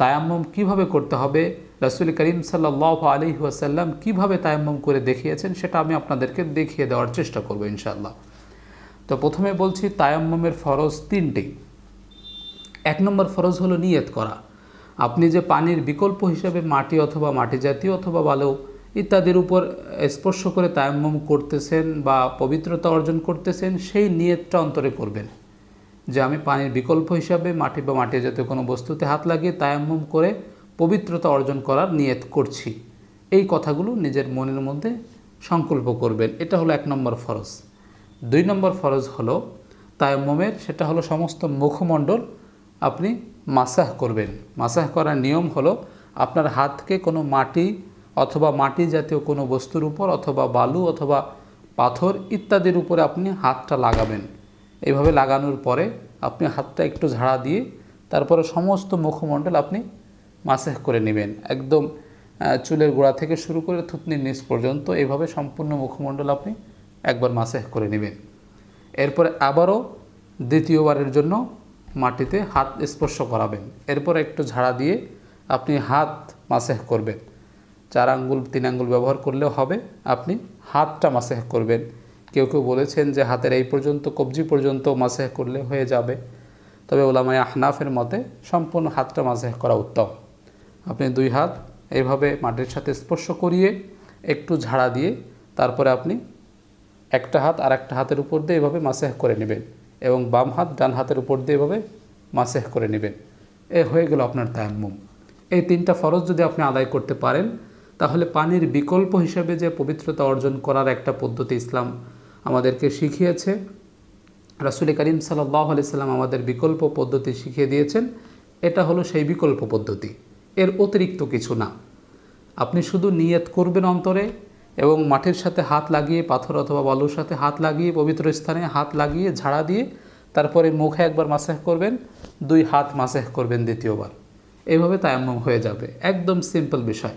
তায়াম্মম কীভাবে করতে হবে? রাসুল করিম সাল্লাহ আলি ওয়াসাল্লাম কীভাবে তায়াম্মম করে দেখিয়েছেন সেটা আমি আপনাদেরকে দেখিয়ে দেওয়ার চেষ্টা করব ইনশাআল্লাহ। তো প্রথমে বলছি তায়াম্মমের ফরজ তিনটি। এক নম্বর ফরজ হলো নিয়ত করা। আপনি যে পানির বিকল্প হিসেবে মাটি অথবা মাটি জাতীয় অথবা বালু ইত্যাদির উপর স্পর্শ করে তায়াম্মম করতেছেন বা পবিত্রতা অর্জন করতেছেন, সেই নিয়তটা অন্তরে করবেন। যে আমি পানির বিকল্প হিসাবে মাটি বা মাটি জাতীয় কোনো বস্তুতে হাত লাগিয়ে তায়াম্মম করে পবিত্রতা অর্জন করার নিয়ত করছি। এই কথাগুলো নিজের মনের মধ্যে সংকল্প করবেন। এটা হলো এক নম্বর ফরজ। দুই নম্বর ফরজ হলো তায়াম্মমের, সেটা হলো সমস্ত মুখমণ্ডল আপনি মাসাহ করবেন। মাসাহ করার নিয়ম হলো আপনার হাতকে কোনো মাটি অথবা মাটি জাতীয় কোনো বস্তুর উপর অথবা বালু অথবা পাথর ইত্যাদির উপরে আপনি হাতটা লাগাবেন। এইভাবে লাগানোর পরে আপনি হাতটা একটু ঝাড়া দিয়ে তারপরে সমস্ত মুখমণ্ডল আপনি মাসেহ করে নেবেন। একদম চুলের গোড়া থেকে শুরু করে থুতনির নিচ পর্যন্ত এভাবে সম্পূর্ণ মুখমণ্ডল আপনি একবার মাসেহ করে নেবেন। এরপরে আবারও দ্বিতীয়বারের জন্য মাটিতে হাত স্পর্শ করাবেন। এরপর একটু ঝাড়া দিয়ে আপনি হাত মাসেহ করবেন। চার আঙ্গুল, তিন আঙ্গুল ব্যবহার করলেও হবে, আপনি হাতটা মাসেহ করবেন। কেউ কেউ বলেছেন যে হাতের এই পর্যন্ত, কবজি পর্যন্ত মাসেহ করলে হয়ে যাবে। তবে ওলামায় আহনাফের মতে সম্পূর্ণ হাতটা মাসেহ করা উত্তম। আপনি দুই হাত এইভাবে মাটির সাথে স্পর্শ করিয়ে একটু ঝাড়া দিয়ে তারপরে আপনি একটা হাত আর একটা হাতের উপর দিয়ে এভাবে মাসেহ করে নেবেন এবং বাম হাত ডান হাতের উপর দিয়ে এভাবে মাসেহ করে নেবেন। এ হয়ে গেল আপনার তায়াম্মুম। এই তিনটা ফরজ যদি আপনি আদায় করতে পারেন, তাহলে পানির বিকল্প হিসেবে যে পবিত্রতা অর্জন করার একটা পদ্ধতি ইসলাম আমাদেরকে শিখিয়েছে। রাসুল করিম সাল্লাহ সাল্লাম আমাদের বিকল্প পদ্ধতি শিখিয়ে দিয়েছেন। এটা হলো সেই বিকল্প পদ্ধতি। এর অতিরিক্ত কিছু না। আপনি শুধু নিয়ত করবেন অন্তরে এবং মাটির সাথে হাত লাগিয়ে, পাথর অথবা বালুর সাথে হাত লাগিয়ে, পবিত্র স্থানে হাত লাগিয়ে, ঝাড়া দিয়ে তারপরে মুখে একবার মাসেহ করবেন, দুই হাত মাসেহ করবেন দ্বিতীয়বার। এইভাবে তায়াম্মম হয়ে যাবে। একদম সিম্পল বিষয়।